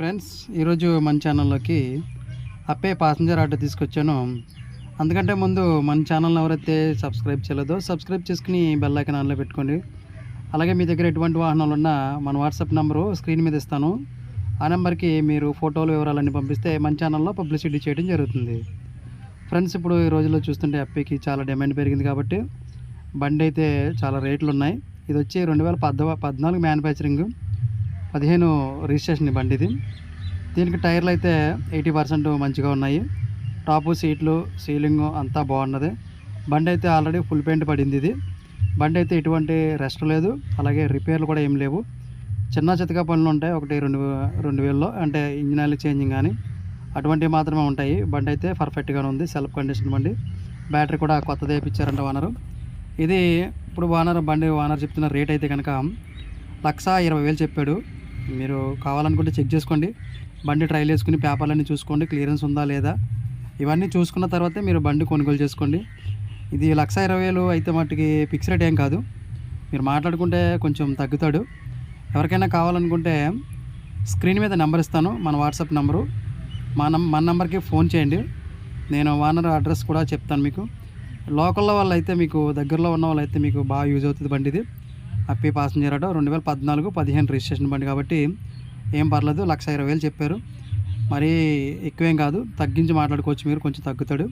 Friends ఈరోజు మన ఛానల్లోకి అప్పే ప్యాసింజర్ ఆటో తీసుకొచ్చాను. అందుకంటే ముందు మన ఛానల్ని ఎవరైతే సబ్స్క్రైబ్ చేయలేదో సబ్స్క్రైబ్ చేసుకుని బెల్ ఐకన్ ఆన్లో పెట్టుకోండి. అలాగే మీ దగ్గర ఎటువంటి వాహనాలు ఉన్నా మన వాట్సాప్ నెంబరు స్క్రీన్ మీద ఇస్తాను. ఆ నెంబర్కి మీరు ఫోటోలు వివరాలన్నీ పంపిస్తే మన ఛానల్లో పబ్లిసిటీ చేయడం జరుగుతుంది. ఫ్రెండ్స్ ఇప్పుడు ఈ రోజుల్లో చూస్తుంటే అప్పేకి చాలా డిమాండ్ పెరిగింది కాబట్టి బండి అయితే చాలా రేట్లు ఉన్నాయి. ఇది వచ్చి రెండు వేల పద్నాలుగు మ్యానుఫ్యాక్చరింగ్ పదిహేను రిజిస్ట్రేషన్ బండి ఇది దీనికి టైర్లు అయితే ఎయిటీ పర్సెంట్ మంచిగా ఉన్నాయి. టాపు సీట్లు సీలింగ్ అంతా బాగున్నది. బండి అయితే ఆల్రెడీ ఫుల్ పెయింట్ పడింది ఇది. బండి అయితే ఎటువంటి రెస్ట్ లేదు. అలాగే రిపేర్లు కూడా ఏం లేవు. చిన్న చితక పనులు ఉంటాయి. ఒకటి రెండు రెండు వేలలో అంటే ఇంజిన్ ఆయిల్ చేంజింగ్ కానీ అటువంటివి మాత్రమే ఉంటాయి. బండి అయితే పర్ఫెక్ట్గానే ఉంది. సెల్ఫ్ కండిషన్ బండి. బ్యాటరీ కూడా కొత్తది వేయించారంట ఓనరు. ఇది ఇప్పుడు ఓనర్ బండి ఓనర్ చెప్తున్న రేట్ అయితే కనుక లక్ష ఇరవై వేలు చెప్పాడు. మీరు కావాలనుకుంటే చెక్ చేసుకోండి. బండి ట్రైల్ వేసుకుని పేపర్లన్నీ చూసుకోండి. క్లియరెన్స్ ఉందా లేదా? ఇవన్నీ చూసుకున్న తర్వాతే మీరు బండి కొనుగోలు చేసుకోండి. ఇది లక్ష ఇరవై వేలు అయితే మట్టుకి ఫిక్స్ రేట్ ఏం కాదు. మీరు మాట్లాడుకుంటే కొంచెం తగ్గుతాడు. ఎవరికైనా కావాలనుకుంటే స్క్రీన్ మీద నెంబర్ ఇస్తాను. మన వాట్సాప్ నెంబరు మా నం మన నెంబర్కి ఫోన్ చేయండి. నేను ఓనర్ అడ్రస్ కూడా చెప్తాను మీకు. లోకల్లో వాళ్ళు అయితే మీకు దగ్గరలో ఉన్న వాళ్ళు అయితే మీకు బాగా యూజ్ అవుతుంది బండి అప్పి హ్యాపీ ప్యాసింజర్ ఆటో రెండు వేల పద్నాలుగు పదిహేను రిజిస్ట్రేషన్ బండి కాబట్టి ఏం పర్లేదు లక్ష ఇరవై వేలు చెప్పారు. మరీ ఎక్కువేం కాదు తగ్గించి మాట్లాడుకోవచ్చు మీరు కొంచెం తగ్గుతాడు.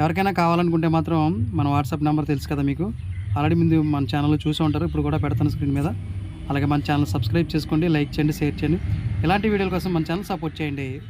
ఎవరికైనా కావాలనుకుంటే మాత్రం మన వాట్సాప్ నెంబర్ తెలుసు కదా మీకు. ఆల్రెడీ ముందు మన ఛానల్లో చూసి ఉంటారు ఇప్పుడు కూడా పెడతాను స్క్రీన్ మీద. అలాగే మన ఛానల్ సబ్స్క్రైబ్ చేసుకోండి లైక్ చేయండి షేర్ చేయండి. ఇలాంటి వీడియోల కోసం మన ఛానల్ సపోర్ట్ చేయండి.